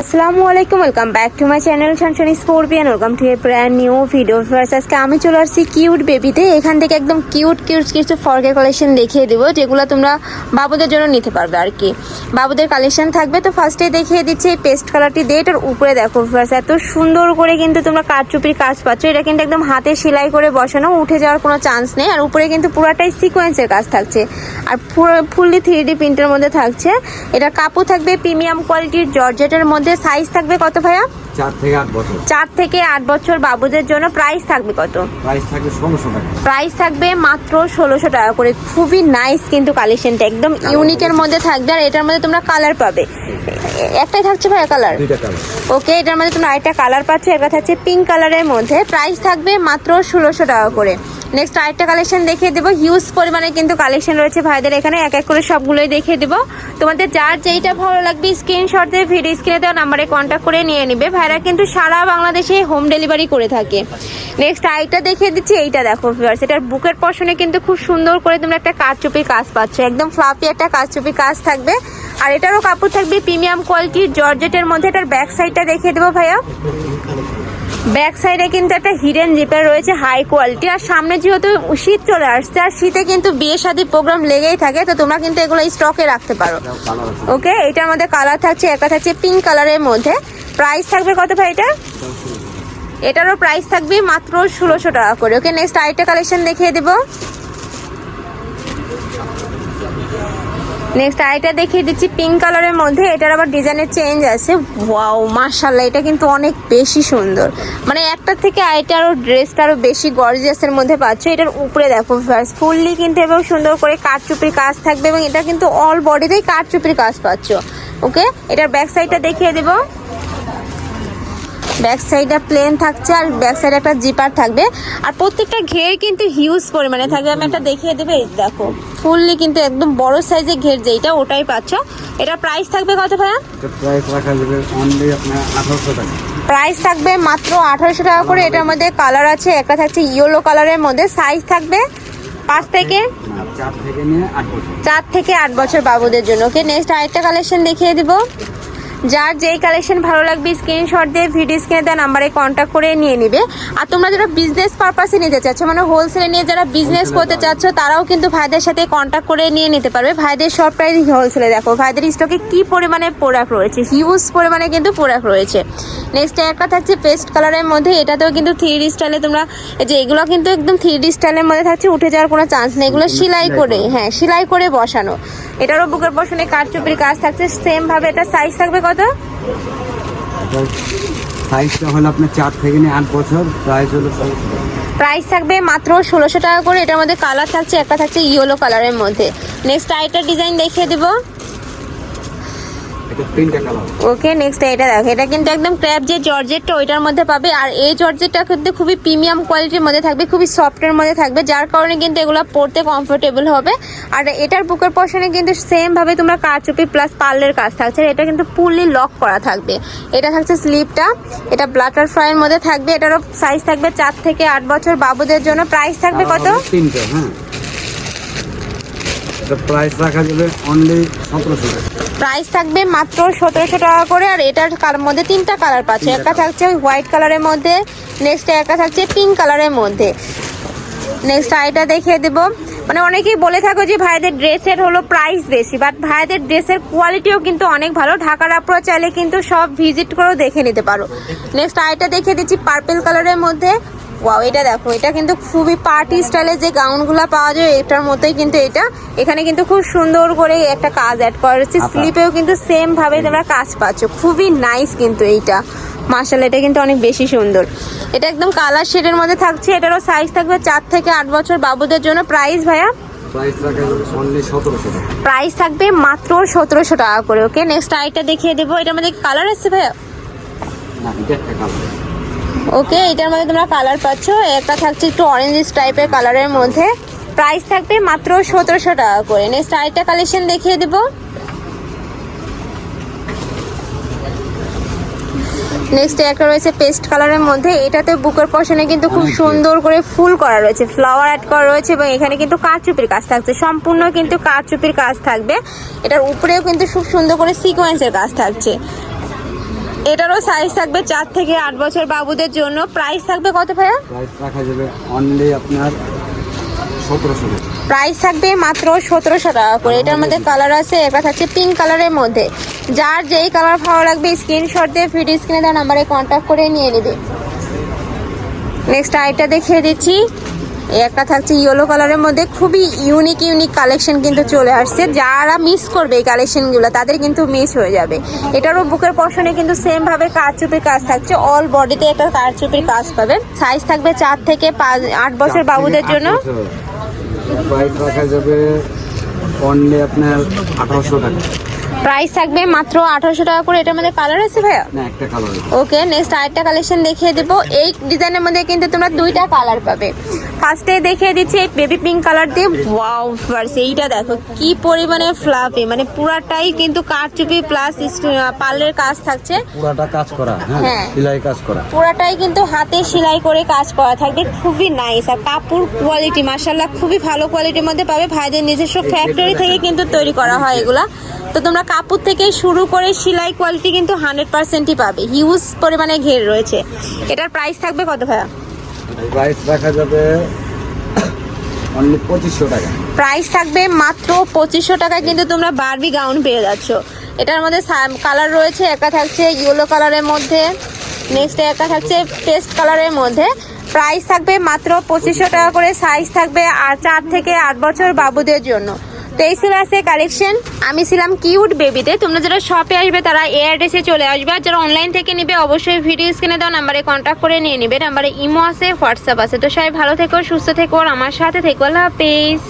আসসালামু আলাইকুম welcome back to my channel শানশানি স্পোর্বিয়ান welcome to a brand new video first আজকে আমি চলে আসছি কিউট বেবিতে এখান থেকে একদম কিউট কিউট কিছু ফর্কের কালেকশন দেখিয়ে দেবো, যেগুলো তোমরা বাবুদের জন্য নিতে পারবে আর কি। বাবুদের কালেকশন থাকবে, তো ফার্স্টে দেখিয়ে দিচ্ছি এই পেস্ট কালারটি দিয়ে, এটার উপরে দেখো ফার্স্ট এত সুন্দর করে কিন্তু তোমরা কাঠচুপির কাজ পাচ্ছ। এটা কিন্তু একদম হাতে সেলাই করে বসানো, উঠে যাওয়ার কোনো চান্স নেই। আর উপরে কিন্তু পুরাটাই সিকোয়েন্সের কাজ থাকছে। আর পুরো ফুললি থ্রি ডি প্রিন্টের মধ্যে থাকছে। এটা কাপড় থাকবে প্রিমিয়াম কোয়ালিটির জর্জেটের মধ্যে সাইজ থাকবে কত ভাইয়া? চার থেকে আট বছর। চার থেকে আট বছর বাবুদের জন্য প্রাইস থাকবে কত? প্রাইস থাকবে ষোলোশো টাকা। প্রাইস থাকবে মাত্র ষোলোশো টাকা করে। খুবই নাইস কিন্তু কালেকশনটা একদম ইউনিকের মধ্যে থাকবে আর এটার মধ্যে তোমরা কালার পাবে। একটাই থাকছে ভাইয়া কালার ওকে এটার মধ্যে তোমরা আরেকটা কালার পাচ্ছ। এটা থাকছে পিঙ্ক কালারের মধ্যে। প্রাইস থাকবে মাত্র ষোলোশো টাকা করে। নেক্সট আরেকটা কালেকশন দেখিয়ে দেবো। হিউজ পরিমাণে কিন্তু কালেকশন রয়েছে ভাইদের এখানে। এক এক করে সবগুলোই দেখিয়ে দেবো। তোমাদের যার যেইটা ভালো লাগবে স্ক্রিনশট দিয়ে ভিডিও স্ক্রিনে দেওয়া নাম্বারে কন্ট্যাক্ট করে নিয়ে নিবে। ভাইরা কিন্তু সারা বাংলাদেশে হোম ডেলিভারি করে থাকে। নেক্সট আরেকটা দেখিয়ে দিচ্ছি, এইটা দেখো ভিউয়ার্স এটার বুকের পশনে কিন্তু খুব সুন্দর করে তোমরা একটা কাঠচুপির কাজ পাচ্ছ। একদম ফ্লাফি একটা কাঠচুপির কাজ থাকবে। আর এটারও কাপড় থাকবে প্রিমিয়াম কোয়ালিটির জর্জেটের মধ্যে। এটার ব্যাক সাইডটা দেখিয়ে দেবো ভাইয়া। ব্যাক সাইডে কিন্তু একটা হিডেন জিপার রয়েছে হাই কোয়ালিটি আর সামনে যেহেতু শীত চলে আসছে, আর শীতে কিন্তু বিয়ে শাদী প্রোগ্রাম লেগেই থাকে, তো তোমরা কিন্তু এগুলো স্টকে রাখতে পারো। ওকে এটার মধ্যে কালার থাকছে, একটা থাকছে পিঙ্ক কালারের মধ্যে। প্রাইস থাকবে কত ভাই এটা? এটারও প্রাইস থাকবে মাত্র ষোলোশো টাকা করে। ওকে নেক্সট আরেকটা কালেকশন দেখিয়ে দেবো। নেক্সট আরেকটা দেখিয়ে দিচ্ছি পিঙ্ক কালারের মধ্যে। এটার আবার ডিজাইনের চেঞ্জ আছে। ওয়াও মার্শাল্লাহ এটা কিন্তু অনেক বেশি সুন্দর। মানে একটা থেকে আরও ড্রেসটা আরও বেশি গর্জিয়াসের মধ্যে পাচ্ছ। এটার উপরে দেখো ফুললি কিন্তু এবং সুন্দর করে কাঠচুপির কাজ থাকবে এবং এটা কিন্তু অল বডিতেই কাঠচুপির কাজ পাচ্ছ। ওকে এটার ব্যাক সাইডটা দেখিয়ে দেবো। ব্যাক সাইডটা প্লেন থাকছে আর ব্যাক সাইডে একটা জিপার থাকবে। আর প্রত্যেকটা ঘের কিন্তু হিউজ পরিমাণে থাকবে। আমি একটা দেখিয়ে দেবে এই দেখো। ফুললি কিন্তু একদম বড় সাইজের ঘের যেইটা ওটাই পাচ্ছ। এটা প্রাইস থাকবে কত ভাইয়া? প্রাইস রাখা যাবে অনলি আপনার আঠারোশো টাকা। প্রাইস থাকবে মাত্র আঠারোশো টাকা করে। এটার মধ্যে কালার আছে একটা থাকছে ইয়েলো কালারের মধ্যে। সাইজ থাকবে পাঁচ থেকে? চার থেকে নিয়ে আট বছর। চার থেকে আট বছর বাবুদের জন্য। ওকে নেক্সট আরেকটা কালেকশন দেখিয়ে দিব। যার যেই কালেকশন ভালো লাগবে স্ক্রিনশট দিয়ে ভিডিও স্ক্রিনে দেওয়া নাম্বারে কন্ট্যাক্ট করে নিয়ে নিবে। আর তোমরা যারা বিজনেস পারপাসে নিতে চাচ্ছ মানে হোলসেলে নিয়ে যারা বিজনেস করতে চাচ্ছ তারাও কিন্তু ভাইদের সাথে কন্ট্যাক্ট করে নিয়ে নিতে পারবে। ভাইদের সব প্রাইস হোলসেলে দেখো ভাইদের স্টকে কি পরিমাণে প্রোডাক্ট রয়েছে হিউজ পরিমাণে কিন্তু প্রোডাক্ট রয়েছে। নেক্সট একটা থাকছে পেস্ট কালারের মধ্যে এটাতেও কিন্তু থ্রি ডি স্টাইলে তোমরা এই যে এগুলো কিন্তু একদম থ্রি ডি স্টাইলের মধ্যে থাকছে উঠে যাওয়ার কোনো চান্স নেই। এগুলো সেলাই করে। হ্যাঁ সেলাই করে বসানো। এটারও বুকের পশনে কারচুপির কাজ থাকছে সেম ভাবে এটা সাইজ থাকবে কত? সাইজটা হলো আপনার চার থেকে নিয়ে আট বছর প্রাইস হলো প্রাইস থাকবে মাত্র ষোলোশো টাকা করে এটার মধ্যে কালার থাকছে একটা থাকছে ইয়েলো কালারের মধ্যে। নেক্সট আরেকটা ডিজাইন দেখিয়ে দেবো। ওকে নেক্সট এটা দেখো এটা কিন্তু একদম ক্র্যাপ যে জর্জেটটা ওইটার মধ্যে পাবে। আর এই জর্জেটটা কিন্তু খুবই প্রিমিয়াম কোয়ালিটির মধ্যে থাকবে খুবই সফটের মধ্যে থাকবে যার কারণে কিন্তু এগুলো পরতে কমফোর্টেবল হবে। আর এটার বুকের পশনে কিন্তু সেম ভাবে তোমরা কারচুপি প্লাস পার্লের কাজ থাকছে। আর এটা কিন্তু ফুললি লক করা থাকবে। এটা থাকছে স্লিপটা এটা ব্লাটার ফ্রাইয়ের মধ্যে থাকবে। এটারও সাইজ থাকবে চার থেকে আট বছর বাবুদের জন্য। প্রাইস থাকবে কত? তিনটা হ্যাঁ। প্রাইস রাখা যাবে অনলি সতেরোশো টাকা। প্রাইস থাকবে মাত্র সতেরোশো টাকা করে আর এটার কার- মধ্যে? তিনটা কালার পাচ্ছে। একটা থাকছে হোয়াইট কালারের মধ্যে নেক্সট একটা থাকছে পিঙ্ক কালারের মধ্যে। নেক্সট আইটা দেখিয়ে দেব। মানে অনেকেই বলে থাকো যে ভাইদের ড্রেসের হলো প্রাইস বেশি বাট ভাইদের ড্রেসের কোয়ালিটিও কিন্তু অনেক ভালো। ঢাকার আপনারা চাইলে কিন্তু সব ভিজিট করেও দেখে নিতে পারো। নেক্সট আইটা দেখিয়ে দিচ্ছি পার্পল কালারের মধ্যে। ওয়াও এটা দেখো এটা কিন্তু খুবই পার্টি স্টাইলে যে গাউনগুলো পাওয়া যায় এটার মতোই কিন্তু এটা। এখানে কিন্তু খুব সুন্দর করে একটা কাজ অ্যাড করা হচ্ছে। স্লিপেও কিন্তু সেম ভাবে তোমরা কাজ পাচ্ছ। খুবই নাইস কিন্তু এইটা। মার্শাল এটা কিন্তু অনেক বেশি সুন্দর। এটা একদম কালার শেডের মধ্যে থাকছে। এটারও সাইজ থাকবে চার থেকে আট বছর বাবুদের জন্য। প্রাইস ভাইয়া? প্রাইস থাকবে মাত্র সতেরোশো টাকা করে ওকে নেক্সট আরেকটা দেখিয়ে দেবো। এটার মধ্যে কালার আছে ভাইয়া? ওকে এটার মধ্যে তোমরা কালার পাচ্ছ। একটা থাকছে একটু অরেঞ্জ টাইপের কালারের মধ্যে। প্রাইস থাকবে মাত্র সতেরোশো টাকা করে। নেক্সট আরেকটা কালেকশন দেখিয়ে দেবো। নেক্সট একটা রয়েছে পেস্ট কালারের মধ্যে। এটাতে বুকের পশনে কিন্তু খুব সুন্দর করে ফুল করা রয়েছে। ফ্লাওয়ার অ্যাড করা রয়েছে এবং এখানে কিন্তু কারচুপির কাজ থাকছে। সম্পূর্ণ কিন্তু কারচুপির কাজ থাকবে। এটার উপরেও কিন্তু খুব সুন্দর করে সিকোয়েন্সের কাজ থাকছে। এটারও সাইজ থাকবে চার থেকে আট বছর বাবুদের জন্য। প্রাইস থাকবে কত ভাইয়া? প্রাইস রাখা যাবে অনলি আপনার সতেরোশো প্রাইস থাকবে মাত্র সতেরোশো টাকা করে। এটার মধ্যে কালার আছে এটা থাকছে পিঙ্ক কালারের মধ্যে। যার যেই কালার ভালো লাগবে স্ক্রিনশট দিয়ে ভিডিও স্ক্রিনে দেওয়া নাম্বারে কন্ট্যাক্ট করে নিয়ে নেবে। নেক্সট আইটা দেখিয়ে দিচ্ছি। একটা থাকছে ইয়েলো কালারের মধ্যে খুবই ইউনিক ইউনিক কালেকশন কিন্তু চলে আসছে। যারা মিস করবে এই কালেকশনগুলো তাদের কিন্তু মিস হয়ে যাবে। এটারও বুকের পশনে কিন্তু সেম ভাবে কারচুপির কাজ থাকছে। অল বডিতে একটা কারচুপির কাজ পাবে। সাইজ থাকবে চার থেকে পাঁচ আট বছর বাবুদের জন্য। প্রাইস রাখা যাবে অনলি আপনার আঠারোশো টাকা। প্রাইস থাকবে মাত্র আঠারোশো টাকা করে। এটার মধ্যে কালার আছে ভাইয়া? ওকে নেক্সট আরেকটা কালেকশন দেখিয়ে দেবো। এই ডিজাইনের মধ্যে কিন্তু তোমরা দুইটা কালার পাবে। ফার্স্টে দেখিয়ে দিচ্ছি এই বেবি পিঙ্ক কালার দিয়ে। ওয়াও ফার্স এইটা দেখো কি পরিমাণে ফ্লাফি মানে পুরাটাই কিন্তু কারচুপি প্লাস পার্লের কাজ থাকছে। পুরাটা কাজ করা হ্যাঁ। হ্যাঁ। সেলাই কাজ করা। পুরাটাই কিন্তু হাতে সেলাই করে কাজ করা থাকবে খুবই নাইস আর কাপড় কোয়ালিটি মার্শাল্লাহ খুবই ভালো কোয়ালিটির মধ্যে পাবে। ভাইদের নিজস্ব ফ্যাক্টরি থেকে কিন্তু তৈরি করা হয় এগুলা। তো তোমরা কাপড় থেকে শুরু করে সেলাই কোয়ালিটি কিন্তু হান্ড্রেড পার্সেন্টই পাবে। হিউজ পরিমাণে ঘের রয়েছে। এটার প্রাইস থাকবে কত ভাইয়া? প্রাইস রাখা যাবে টাকা। প্রাইস থাকবে মাত্র পঁচিশশো টাকায় কিন্তু তোমরা বারবি গাউন পেয়ে যাচ্ছ। এটার মধ্যে কালার রয়েছে একটা থাকছে ইয়েলো কালারের মধ্যে। নেক্সট একটা থাকছে পেস্ট কালারের মধ্যে। প্রাইস থাকবে মাত্র পঁচিশশো টাকা করে সাইজ থাকবে আর চার থেকে আট বছর বাবুদের জন্য। তো এই ছিল আছে কালেকশন আমি ছিলাম কিউট বেবিতে তোমরা যারা শপে আসবে, তারা এ অ্যাড্রেসে চলে আসবে। আর যারা অনলাইন থেকে নিবে, অবশ্যই ভিডিও স্ক্রিনে দেওয়া নাম্বারে কন্ট্যাক্ট করে নিয়ে নিবে। নাম্বারে ইমো আছে হোয়াটসঅ্যাপ আছে। তো সবাই ভালো থেকো, সুস্থ থেকো, আর আমার সাথে থেকো। আল্লাহ হাফেজ।